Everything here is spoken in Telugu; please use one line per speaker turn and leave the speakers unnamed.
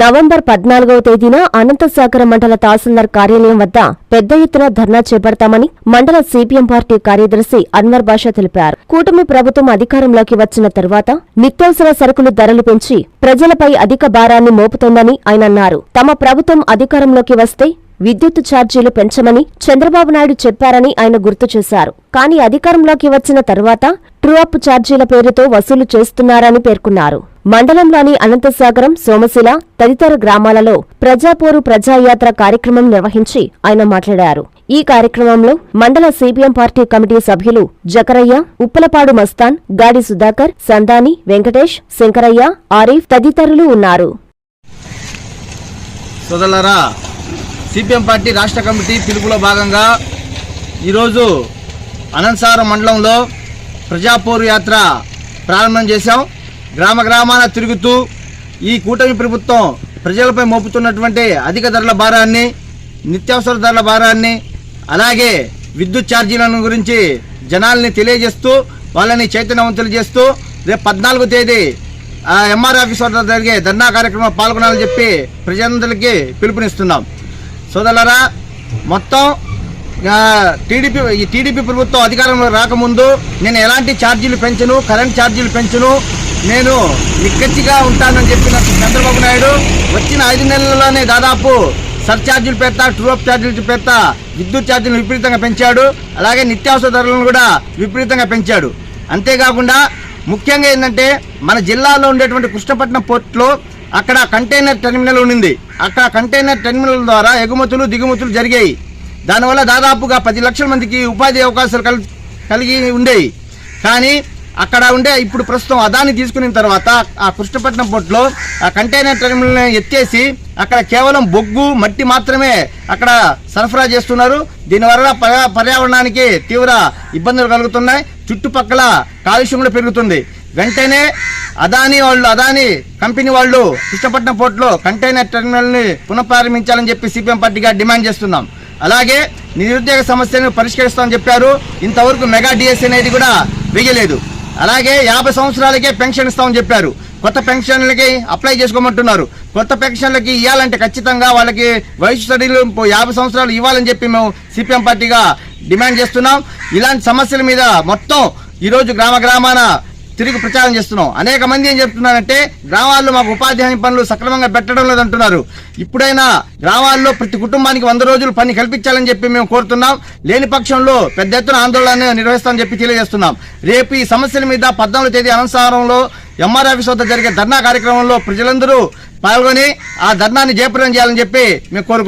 నవంబర్ పద్నాలుగవ తేదీన అనంతసాగర మండల తహసీల్దార్ కార్యాలయం వద్ద పెద్ద ఎత్తున ధర్నా చేపడతామని మండల సిపిఎం పార్టీ కార్యదర్శి అన్వర్ బాషా తెలిపారు. కూటమి ప్రభుత్వం అధికారంలోకి వచ్చిన తర్వాత నిత్యావసర సరుకులు ధరలు పెంచి ప్రజలపై అధిక భారాన్ని మోపుతోందని ఆయన అన్నారు. తమ ప్రభుత్వం అధికారంలోకి వస్తే విద్యుత్ ఛార్జీలు పెంచమని చంద్రబాబు నాయుడు చెప్పారని ఆయన గుర్తు చేశారు. కానీ అధికారంలోకి వచ్చిన తర్వాత ట్రూఅప్ ఛార్జీల పేరుతో వసూలు చేస్తున్నారని పేర్కొన్నారు. మండలంలోని అనంతసాగరం సోమశిల తదితర గ్రామాలలో ప్రజాపోరు ప్రజాయాత్ర కార్యక్రమం నిర్వహించి ఆయన మాట్లాడారు. ఈ కార్యక్రమంలో మండల సిపిఎం పార్టీ కమిటీ సభ్యులు జకరయ్య ఉప్పలపాడు మస్తాన్ గాడి సుధాకర్ సందాని వెంకటేష్ శంకరయ్య ఆరిఫ్ తదితరులు ఉన్నారు.
సోదరులరా సిపిఎం పార్టీ రాష్ట్ర కమిటీ పిలుపులో భాగంగా ఈరోజు అనంతసాగరం మండలంలో ప్రజాపోరు యాత్ర ప్రారంభం చేశాం. గ్రామ గ్రామాల తిరుగుతూ ఈ కూటమి ప్రభుత్వం ప్రజలపై మోపుతున్నటువంటి అధిక ధరల భారాన్ని నిత్యావసర ధరల భారాన్ని అలాగే విద్యుత్ ఛార్జీలను గురించి జనాల్ని తెలియజేస్తూ వాళ్ళని చైతన్యవంతులు చేస్తూ రేపు పద్నాలుగో తేదీ ఎంఆర్ ఆఫీస్ వద్ద జరిగే ధర్నా కార్యక్రమంలో పాల్గొనాలని చెప్పి ప్రజలందరికీ పిలుపునిస్తున్నాం. సోదరులరా మొత్తం టీడీపీ ఈ టీడీపీ ప్రభుత్వం అధికారంలో రాకముందు నేను ఎలాంటి ఛార్జీలు పెంచను కరెంట్ ఛార్జీలు పెంచను నేను నిక్కచ్చిగా ఉంటానని చెప్పిన చంద్రబాబు నాయుడు వచ్చిన ఐదు నెలల్లోనే దాదాపు సర్ఛార్జీలు పెడతా ట్రూఅప్ ఛార్జీలు పెడతా విద్యుత్ ఛార్జీలు విపరీతంగా పెంచాడు అలాగే నిత్యావసర ధరలను కూడా విపరీతంగా పెంచాడు. అంతేకాకుండా ముఖ్యంగా ఏంటంటే మన జిల్లాలో ఉండేటువంటి కృష్ణపట్నం పోర్ట్లో అక్కడ కంటైనర్ టెర్మినల్ ఉండింది. అక్కడ కంటైనర్ టెర్మినల్ ద్వారా ఎగుమతులు దిగుమతులు జరిగాయి. దానివల్ల దాదాపుగా పది లక్షల మందికి ఉపాధి అవకాశాలు కల్ కలిగి ఉండేవి కానీ అక్కడ ఉండే ఇప్పుడు ప్రస్తుతం అదాన్ని తీసుకున్న తర్వాత ఆ కృష్ణపట్నం పోర్టులో ఆ కంటైనర్ టెర్మినల్ని ఎత్తేసి అక్కడ కేవలం బొగ్గు మట్టి మాత్రమే అక్కడ సరఫరా చేస్తున్నారు. దీనివల్ల పర్యావరణానికి తీవ్ర ఇబ్బందులు కలుగుతున్నాయి. చుట్టుపక్కల కాలుష్యం కూడా పెరుగుతుంది. వెంటనే అదాని వాళ్ళు అదాని కంపెనీ వాళ్ళు కృష్ణపట్నం పోర్టులో కంటైనర్ టెర్మినల్ని పునఃప్రారంభించాలని చెప్పి సిపిఎం పార్టీగా డిమాండ్ చేస్తున్నాం. అలాగే నిరుద్యోగ సమస్యను పరిష్కరిస్తామని చెప్పారు. ఇంతవరకు మెగా డిఎస్సీ అనేది కూడా వేయలేదు. అలాగే యాభై సంవత్సరాలకే పెన్షన్ ఇస్తామని చెప్పారు. కొత్త పెన్షన్లకి అప్లై చేసుకోమంటున్నారు. కొత్త పెన్షన్లకి ఇవ్వాలంటే ఖచ్చితంగా వాళ్ళకి వయసు స్టడీలు యాభై సంవత్సరాలు ఇవ్వాలని చెప్పి మేము సిపిఎం పార్టీగా డిమాండ్ చేస్తున్నాం. ఇలాంటి సమస్యల మీద మొత్తం ఈరోజు గ్రామ గ్రామాన తిరిగి ప్రచారం చేస్తున్నాం. అనేక మంది ఏం చెప్తున్నారంటే గ్రామాల్లో మాకు ఉపాధి హామీ పనులు సక్రమంగా పెట్టడం లేదంటున్నారు. ఇప్పుడైనా గ్రామాల్లో ప్రతి కుటుంబానికి వంద రోజులు పని కల్పించాలని చెప్పి మేము కోరుతున్నాం. లేని పక్షంలో పెద్ద ఎత్తున ఆందోళన నిర్వహిస్తామని చెప్పి తెలియజేస్తున్నాం. రేపు ఈ సమస్యల మీద పద్నాలుగు తేదీ అనంతసారంలో ఎంఆర్ ఆఫీస్ వద్ద జరిగే ధర్నా కార్యక్రమంలో ప్రజలందరూ పాల్గొని ఆ ధర్నాన్ని జయప్రదం చేయాలని చెప్పి మేము కోరుకుంటున్నాం.